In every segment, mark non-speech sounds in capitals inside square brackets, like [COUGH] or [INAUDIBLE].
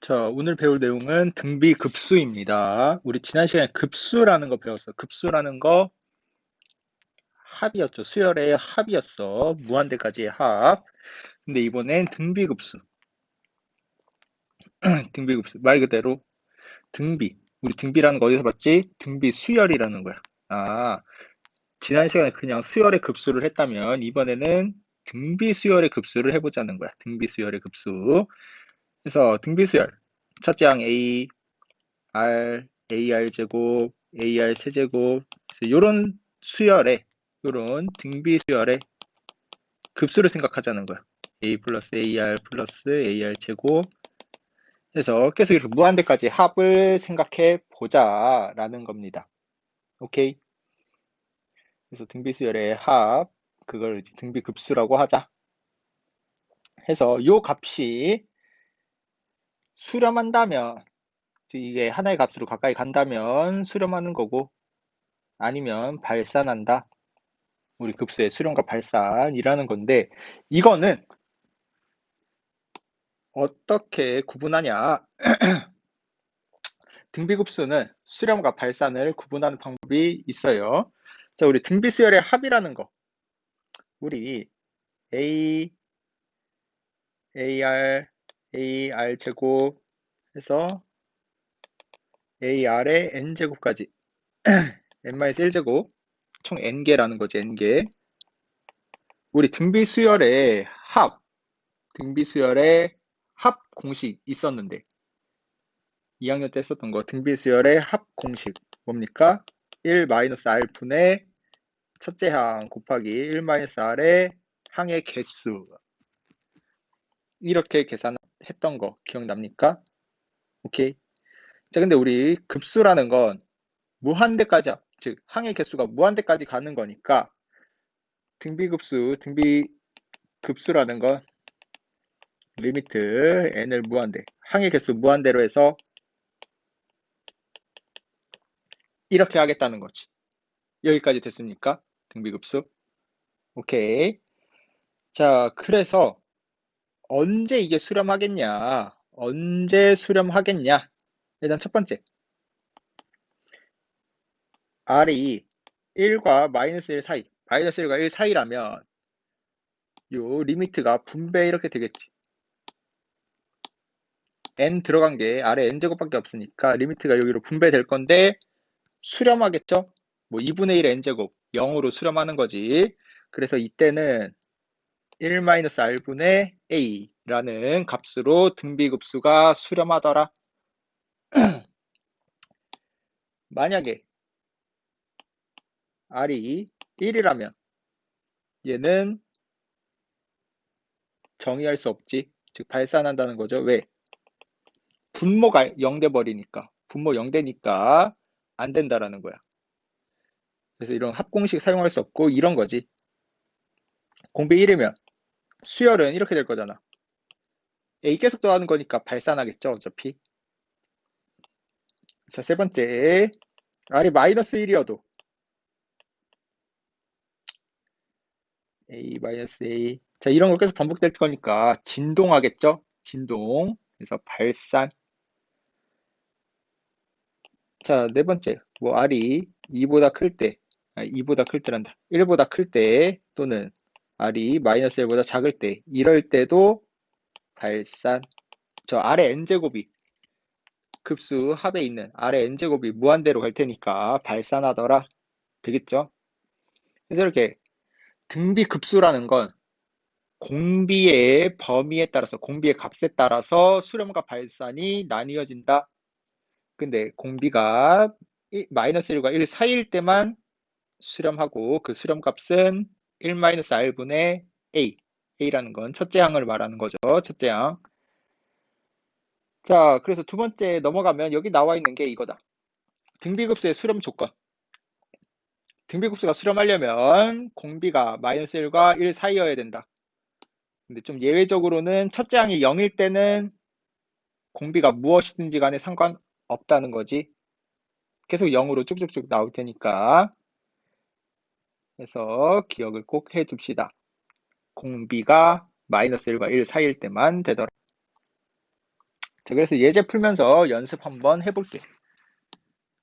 자, 오늘 배울 내용은 등비 급수입니다. 우리 지난 시간에 급수라는 거 배웠어. 급수라는 거 합이었죠. 수열의 합이었어. 무한대까지의 합. 근데 이번엔 등비 급수. [CLEARS THROAT] 등비 급수. 말 그대로 등비. 우리 등비라는 거 어디서 봤지? 등비 수열이라는 거야. 아, 지난 시간에 그냥 수열의 급수를 했다면 이번에는 등비 수열의 급수를 해보자는 거야. 등비 수열의 급수. 그래서 등비수열 첫째 항 A, R, AR 제곱, AR 세제곱 이런 수열의 이런 등비수열의 급수를 생각하자는 거야. A 플러스 AR 플러스 AR 제곱 해서 계속 이렇게 무한대까지 합을 생각해 보자 라는 겁니다. 오케이? 그래서 등비수열의 합 그걸 등비급수라고 하자. 해서 요 값이 수렴한다면 이게 하나의 값으로 가까이 간다면 수렴하는 거고 아니면 발산한다. 우리 급수의 수렴과 발산이라는 건데 이거는 어떻게 구분하냐? [CLEARS THROAT] 등비급수는 수렴과 발산을 구분하는 방법이 있어요. 자, 우리 등비수열의 합이라는 거. 우리 A, AR, AR 제곱 해서 AR의 N제곱까지. N-1제곱 총 N개라는 거지 N개. 우리 등비수열의 합 등비수열의 합 공식 있었는데 2학년 때 썼던 거 등비수열의 합 공식. 뭡니까? 1-R 분의 첫째 항 곱하기 1-R의 항의 개수. 이렇게 계산 했던 거 기억납니까? 오케이. 자, 근데 우리 급수라는 건 무한대까지, 즉, 항의 개수가 무한대까지 가는 거니까 등비급수, 등비급수라는 건 리미트 n을 무한대, 항의 개수 무한대로 해서 이렇게 하겠다는 거지. 여기까지 됐습니까? 등비급수. 오케이. 자, 그래서 언제 이게 수렴하겠냐? 언제 수렴하겠냐? 일단 첫 번째. R이 1과 마이너스 1 사이, 마이너스 1과 1 사이라면 요 리미트가 분배 이렇게 되겠지. n 들어간 게 아래 n제곱밖에 없으니까 리미트가 여기로 분배될 건데 수렴하겠죠? 뭐 2분의 1 n제곱 0으로 수렴하는 거지. 그래서 이때는 1-r분의 a라는 값으로 등비급수가 수렴하더라. [CLEARS THROAT] 만약에 r이 1이라면 얘는 정의할 수 없지. 즉 발산한다는 거죠. 왜? 분모가 0돼 버리니까. 분모 0되니까 안 된다라는 거야. 그래서 이런 합공식 사용할 수 없고 이런 거지. 공비 1이면 수열은 이렇게 될 거잖아. A 계속 더하는 거니까 발산하겠죠, 어차피. 자, 세 번째. R이 마이너스 1이어도 A 마이너스 A. 자, 이런 거 계속 반복될 거니까 진동하겠죠? 진동. 그래서 발산. 자, 네 번째. 뭐 R이 2보다 클 때, 아, 2보다 클 때란다. 1보다 클 때 또는 r이 마이너스 1보다 작을 때 이럴 때도 발산. 저 아래 n제곱이 급수 합에 있는 아래 n제곱이 무한대로 갈 테니까 발산하더라. 되겠죠? 그래서 이렇게 등비 급수라는 건 공비의 범위에 따라서 공비의 값에 따라서 수렴과 발산이 나뉘어진다. 근데 공비가 마이너스 1과 1 사이일 때만 수렴하고 그 수렴 값은 1-r분의 a. a라는 건 첫째 항을 말하는 거죠. 첫째 항. 자, 그래서 두 번째 넘어가면 여기 나와 있는 게 이거다. 등비급수의 수렴 조건. 등비급수가 수렴하려면 공비가 마이너스 1과 1 사이여야 된다. 근데 좀 예외적으로는 첫째 항이 0일 때는 공비가 무엇이든지 간에 상관없다는 거지. 계속 0으로 쭉쭉쭉 나올 테니까. 해서 기억을 꼭 해줍시다. 공비가 마이너스 1과 1 사이일 때만 되더라. 자, 그래서 예제 풀면서 연습 한번 해볼게.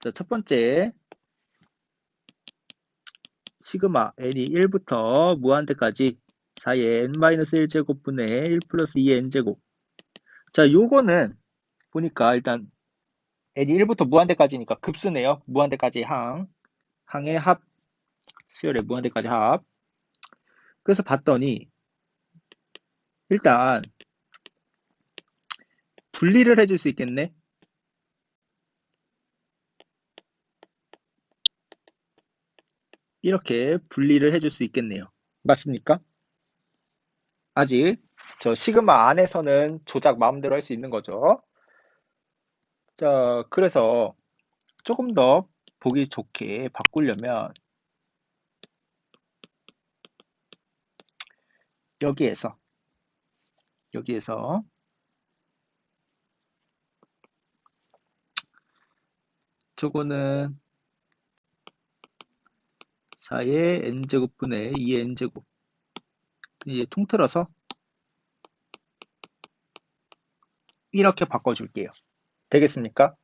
자, 첫 번째. 시그마 n이 1부터 무한대까지 4의 n-1제곱분의 1 플러스 2의 n제곱. 자, 요거는 보니까 일단 n이 1부터 무한대까지니까 급수네요. 무한대까지 항. 항의 합. 수열의 무한대까지 합. 그래서 봤더니 일단 분리를 해줄 수 있겠네. 이렇게 분리를 해줄 수 있겠네요. 맞습니까? 아직 저 시그마 안에서는 조작 마음대로 할 수 있는 거죠. 자, 그래서 조금 더 보기 좋게 바꾸려면 여기에서 여기에서 저거는 4의 n제곱분의 2의 n제곱 이제 통틀어서 이렇게 바꿔줄게요. 되겠습니까?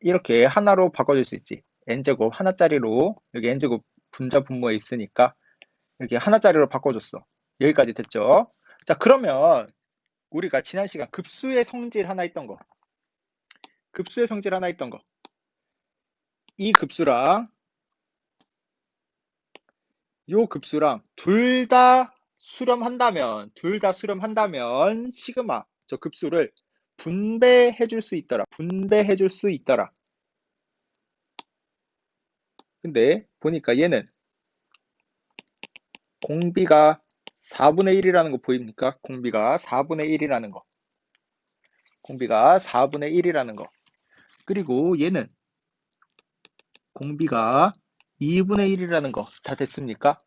이렇게 하나로 바꿔줄 수 있지. n제곱 하나짜리로 여기 n제곱 분자 분모에 있으니까 이렇게 하나짜리로 바꿔줬어. 여기까지 됐죠? 자 그러면 우리가 지난 시간 급수의 성질 하나 있던 거 급수의 성질 하나 있던 거 이 급수랑 요 급수랑 둘 다 수렴한다면 둘 다 수렴한다면 시그마 저 급수를 분배해 줄 수 있더라 분배해 줄 수 있더라 근데 보니까 얘는 공비가 4분의 1이라는 거 보입니까? 공비가 4분의 1이라는 거 공비가 4분의 1이라는 거 그리고 얘는 공비가 2분의 1이라는 거 다 됐습니까?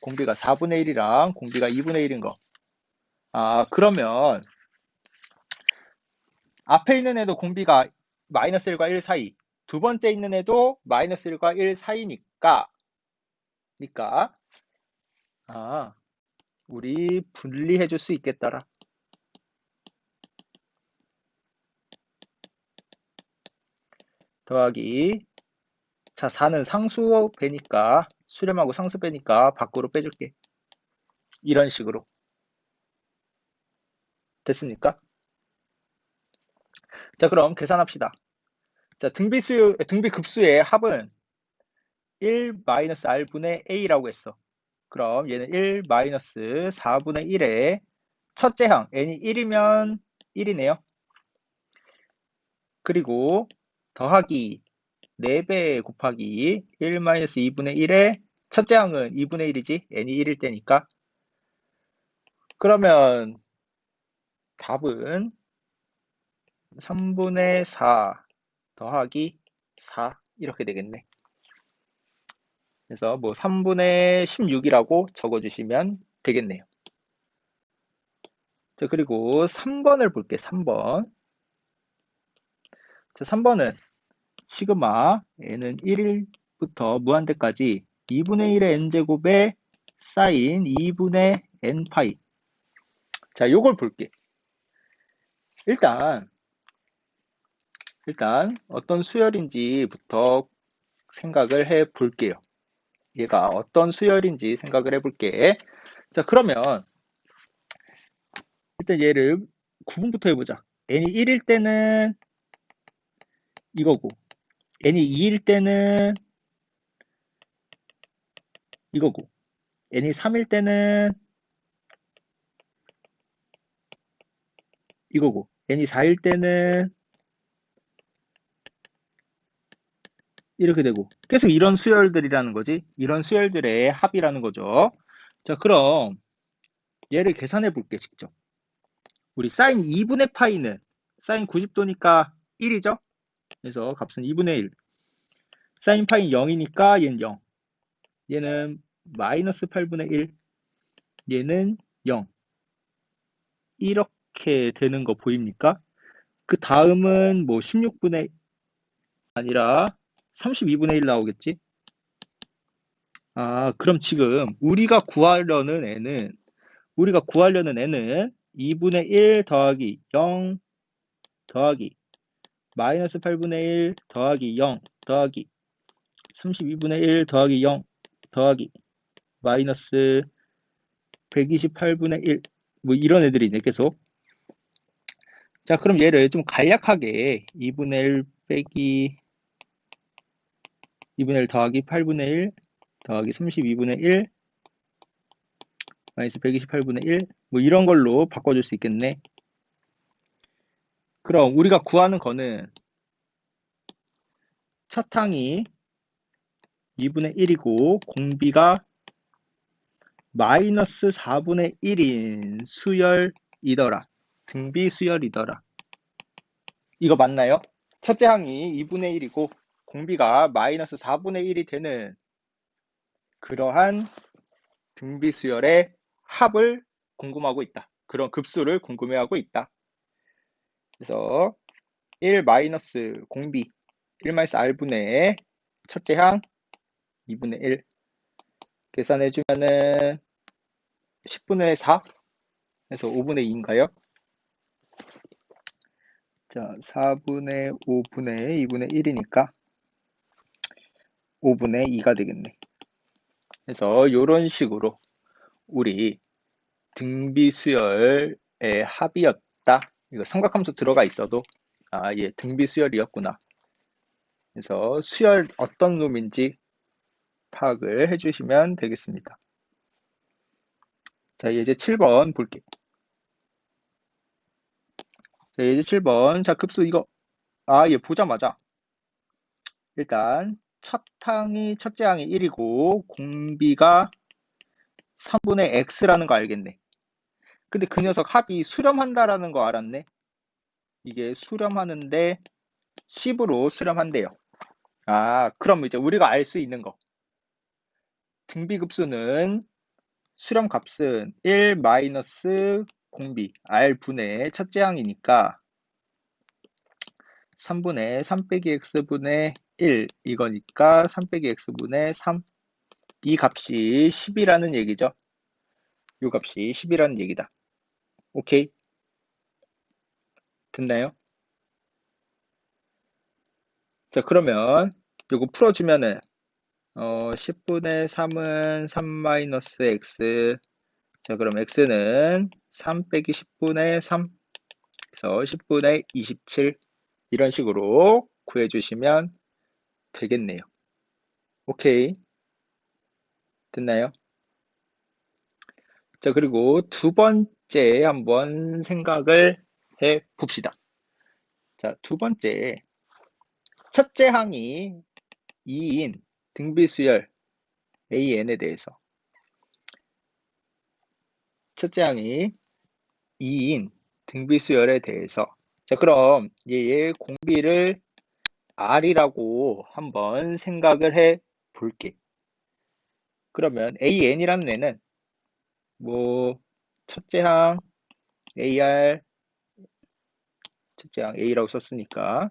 공비가 4분의 1이랑 공비가 2분의 1인 거. 아, 그러면 앞에 있는 애도 공비가 마이너스 1과 1 사이, 두 번째 있는 애도 마이너스 1과 1 사이니까, 니까, 아, 우리 분리해 줄 수 있겠더라. 더하기 자, 4는 상수 배니까 수렴하고 상수 배니까 밖으로 빼줄게. 이런 식으로. 됐습니까? 자, 그럼 계산합시다. 자, 등비수, 등비급수의 합은 1-r분의 a라고 했어. 그럼 얘는 1-4분의 1의 첫째 항, n이 1이면 1이네요. 그리고 더하기 4배 곱하기 1-2분의 1의 첫째 항은 2분의 1이지 n이 1일 때니까 그러면 답은 3분의 4 더하기 4 이렇게 되겠네 그래서 뭐 3분의 16이라고 적어주시면 되겠네요. 자 그리고 3번을 볼게 3번. 자 3번은 시그마 n은 1부터 무한대까지 2분의 1의 n제곱에 쌓인 2분의 n파이. 자 요걸 볼게. 일단 일단 어떤 수열인지부터 생각을 해 볼게요 얘가 어떤 수열인지 생각을 해 볼게. 자 그러면 일단 얘를 구분부터 해보자. N이 1일 때는 이거고 n이 2일 때는 이거고 n이 3일 때는 이거고 n이 4일 때는 이렇게 되고 계속 이런 수열들이라는 거지 이런 수열들의 합이라는 거죠 자 그럼 얘를 계산해 볼게 직접 우리 사인 2분의 파이는 사인 90도니까 1이죠 그래서 값은 2분의 1. 사인 파이 0이니까 얘는 0. 얘는 마이너스 8분의 1. 얘는 0. 이렇게 되는 거 보입니까? 그 다음은 뭐 16분의 아니라 32분의 1 나오겠지? 아, 그럼 지금 우리가 구하려는 애는 우리가 구하려는 애는 2분의 1 더하기 0 더하기 마이너스 8분의 1 더하기 0 더하기 32분의 1 더하기 0 더하기 마이너스 128분의 1 뭐 이런 애들이네 계속 자 그럼 얘를 좀 간략하게 2분의 1 빼기 2분의 1 더하기 8분의 1 더하기 32분의 1 마이너스 128분의 1 뭐 이런 걸로 바꿔줄 수 있겠네 그럼 우리가 구하는 거는 첫 항이 2분의 1이고 공비가 마이너스 4분의 1인 수열이더라. 등비 수열이더라. 이거 맞나요? 첫째 항이 2분의 1이고 공비가 마이너스 4분의 1이 되는 그러한 등비 수열의 합을 궁금하고 있다. 그런 급수를 궁금해하고 있다. 그래서 1 마이너스 공비 1 마이너스 r분의 첫째 항 2분의 1 계산해 주면은 10분의 4 해서 5분의 2인가요? 자, 4분의 5분의 2분의 1이니까 5분의 2가 되겠네. 그래서 이런 식으로 우리 등비 수열의 합이었다. 이거 삼각함수 들어가 있어도 아, 예, 등비 수열이었구나. 그래서 수열 어떤 놈인지 파악을 해주시면 되겠습니다. 자, 이제 7번 볼게요. 자, 이제 7번. 자, 급수 이거. 아, 예, 보자마자. 일단, 첫 항이, 첫째 항이 1이고, 공비가 3분의 x라는 거 알겠네. 근데 그 녀석 합이 수렴한다라는 거 알았네. 이게 수렴하는데 10으로 수렴한대요. 아, 그럼 이제 우리가 알 수 있는 거. 등비급수는 수렴 값은 1 마이너스 공비 r분의 첫째 항이니까 3분의 3 빼기 x분의 1 이거니까 3 빼기 x분의 3 이 값이 10이라는 얘기죠. 이 값이 10이라는 얘기다. 오케이? 됐나요? 자 그러면 이거 풀어주면은 어, 10분의 3은 3 마이너스 x 자 그럼 x는 3 빼기 10분의 3 그래서 10분의 27 이런 식으로 구해주시면 되겠네요. 오케이 됐나요? 자 그리고 두 번째 한번 생각을 해 봅시다. 자 두 번째 첫째 항이 2인 등비수열 AN에 대해서 첫째 항이 2인 등비수열에 대해서 자 그럼 얘의 공비를 R이라고 한번 생각을 해 볼게 그러면 AN이라는 애는 뭐 첫째 항 AR 첫째 항 A라고 썼으니까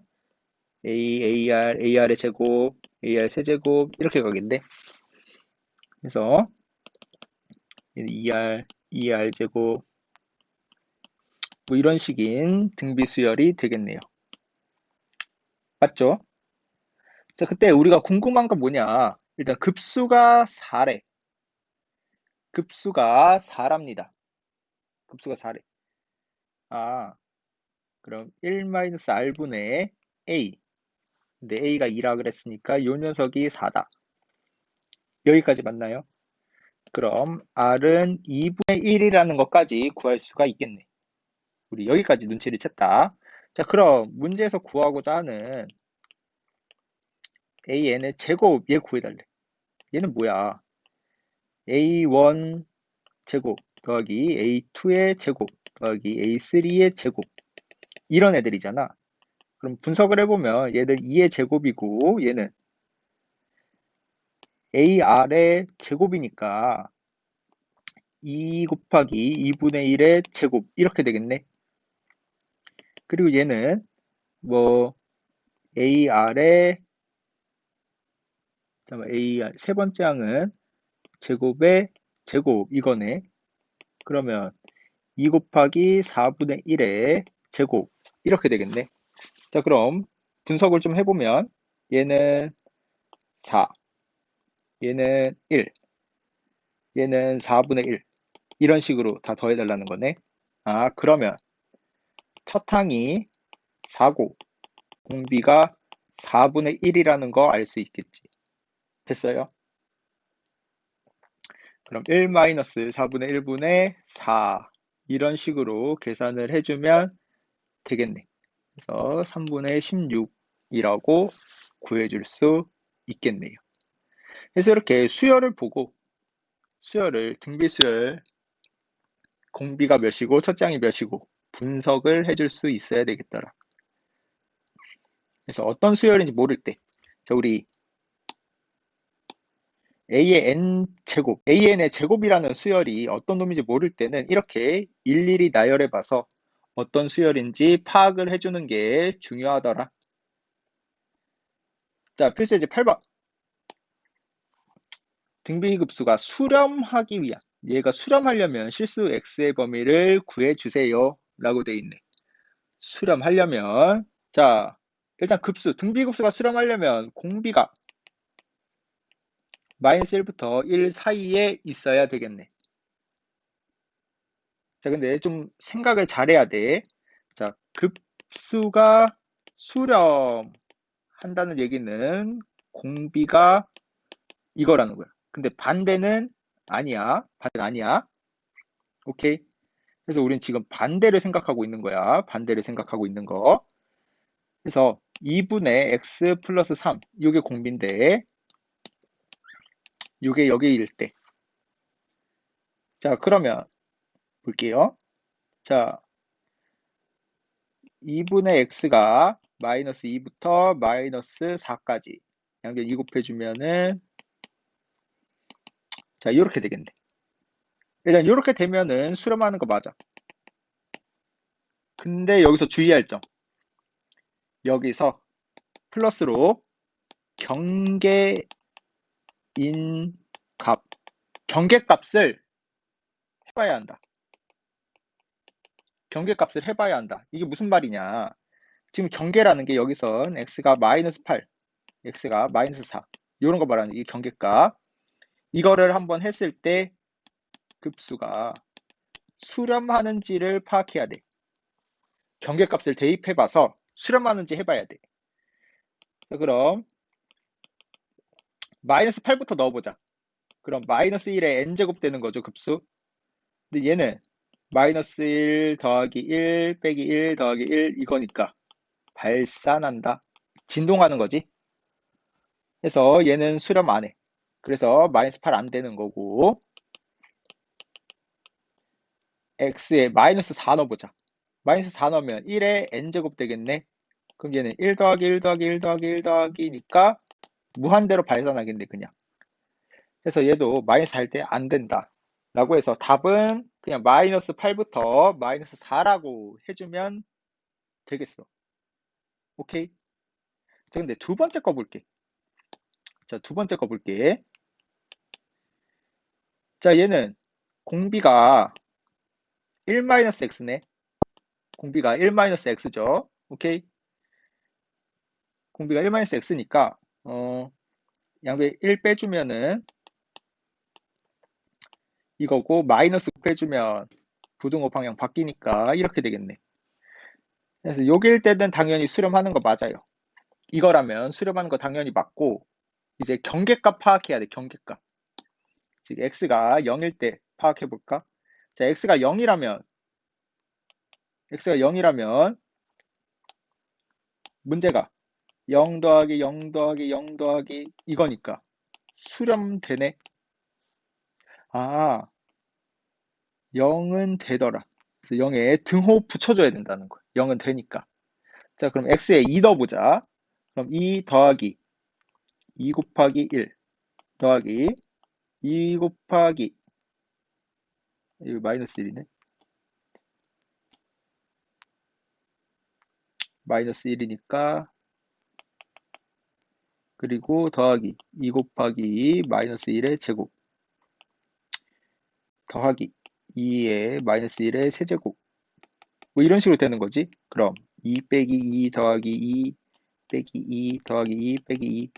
A, AR, AR의 제곱 AR 세제곱 이렇게 가겠네. 그래서 2R, 2R 제곱 뭐 이런 식인 등비수열이 되겠네요. 맞죠? 자, 그때 우리가 궁금한 건 뭐냐? 일단 급수가 4래. 급수가 4랍니다. 급수가 4래. 아, 그럼 1-r분의 a 근데 A가 2라 그랬으니까 요 녀석이 4다. 여기까지 맞나요? 그럼 R은 2분의 1이라는 것까지 구할 수가 있겠네. 우리 여기까지 눈치를 챘다. 자, 그럼 문제에서 구하고자 하는 AN의 제곱 얘 구해달래. 얘는 뭐야? A1 제곱 더하기 A2의 제곱 더하기 A3의 제곱 이런 애들이잖아. 그럼 분석을 해보면 얘들 2의 제곱이고 얘는 AR의 제곱이니까 2 곱하기 2분의 1의 제곱 이렇게 되겠네. 그리고 얘는 뭐 AR의 잠깐 AR 세 번째 항은 제곱의 제곱 이거네. 그러면 2 곱하기 4분의 1의 제곱 이렇게 되겠네. 자, 그럼 분석을 좀 해보면 얘는 4, 얘는 1, 얘는 4분의 1 이런 식으로 다 더해달라는 거네. 아, 그러면 첫 항이 4고 공비가 4분의 1이라는 거 알 수 있겠지. 됐어요? 그럼 1-4분의 1분의 4 이런 식으로 계산을 해주면 되겠네. 그래서 3분의 16이라고 구해줄 수 있겠네요. 그래서 이렇게 수열을 보고 수열을 등비 수열 공비가 몇이고 첫째 항이 몇이고 분석을 해줄 수 있어야 되겠더라. 그래서 어떤 수열인지 모를 때, 자 우리 a의 n 제곱, an의 제곱이라는 수열이 어떤 놈인지 모를 때는 이렇게 일일이 나열해 봐서 어떤 수열인지 파악을 해주는 게 중요하더라. 자, 필수예제 8번. 등비급수가 수렴하기 위한 얘가 수렴하려면 실수 x의 범위를 구해주세요 라고 돼 있네. 수렴하려면 자 일단 급수 등비급수가 수렴하려면 공비가 마이너스 1부터 1 사이에 있어야 되겠네. 자 근데 좀 생각을 잘해야 돼. 자 급수가 수렴한다는 얘기는 공비가 이거라는 거야. 근데 반대는 아니야. 반대는 아니야. 오케이. 그래서 우린 지금 반대를 생각하고 있는 거야. 반대를 생각하고 있는 거. 그래서 2분의 x 플러스 3. 이게 공비인데 이게 여기일 때. 자, 그러면 볼게요. 자, 2분의 x가 마이너스 2부터 마이너스 4까지 양변 2 곱해주면은 자, 이렇게 되겠네. 일단 이렇게 되면은 수렴하는 거 맞아. 근데 여기서 주의할 점. 여기서 플러스로 경계인 값, 경계값을 해봐야 한다. 경계값을 해봐야 한다. 이게 무슨 말이냐. 지금 경계라는 게 여기선 x가 마이너스 8, x가 마이너스 4 이런 거 말하는 이 경계값. 이거를 한번 했을 때 급수가 수렴하는지를 파악해야 돼. 경계값을 대입해봐서 수렴하는지 해봐야 돼. 그럼 마이너스 8부터 넣어보자. 그럼 마이너스 1에 n제곱 되는 거죠, 급수. 근데 얘는 마이너스 1 더하기 1 빼기 1 더하기 1 이거니까 발산한다. 진동하는 거지. 그래서 얘는 수렴 안 해. 그래서 마이너스 8 안 되는 거고 x에 마이너스 4 넣어보자. 마이너스 4 넣으면 1에 n제곱 되겠네. 그럼 얘는 1 더하기 1 더하기 1 더하기 1 더하기니까 무한대로 발산하겠네 그냥. 그래서 얘도 마이너스 할 때 안 된다. 라고 해서 답은 그냥 마이너스 8부터 마이너스 4라고 해주면 되겠어. 오케이? 자, 근데 두 번째 거 볼게. 자, 두 번째 거 볼게. 자, 얘는 공비가 1-x네. 공비가 1-x죠. 오케이? 공비가 1-x니까 어, 양배 1 빼주면은 이거고 마이너스 빼주면 부등호 방향 바뀌니까 이렇게 되겠네. 그래서 여기일 때는 당연히 수렴하는 거 맞아요. 이거라면 수렴하는 거 당연히 맞고 이제 경계값 파악해야 돼. 경계값. 즉 x가 0일 때 파악해 볼까? 자, x가 0이라면 x가 0이라면 문제가 0 더하기 0 더하기 0 더하기 이거니까 수렴되네. 아, 0은 되더라. 그래서 0에 등호 붙여줘야 된다는 거예요. 0은 되니까. 자, 그럼 x에 2 넣어보자. 그럼 2 더하기 2 곱하기 1 더하기 2 곱하기 이거 마이너스 1이네. 마이너스 1이니까 그리고 더하기 2 곱하기 마이너스 1의 제곱. 더하기 2의 마이너스 1의 세제곱. 뭐 이런 식으로 되는 거지. 그럼 2 빼기 2 더하기 2 빼기 2 더하기 2 빼기 2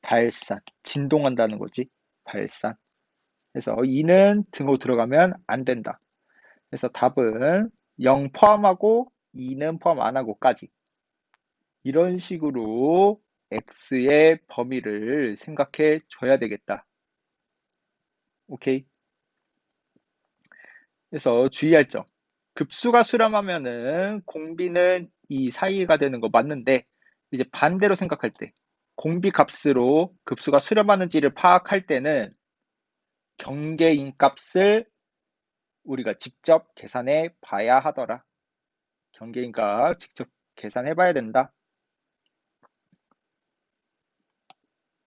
발산. 진동한다는 거지? 발산 그래서 2는 등호 들어가면 안 된다. 그래서 답은 0 포함하고 2는 포함 안 하고까지. 이런 식으로 x의 범위를 생각해 줘야 되겠다. 오케이? 그래서 주의할 점. 급수가 수렴하면은 공비는 이 사이가 되는 거 맞는데 이제 반대로 생각할 때 공비 값으로 급수가 수렴하는지를 파악할 때는 경계인 값을 우리가 직접 계산해 봐야 하더라. 경계인 값 직접 계산해 봐야 된다.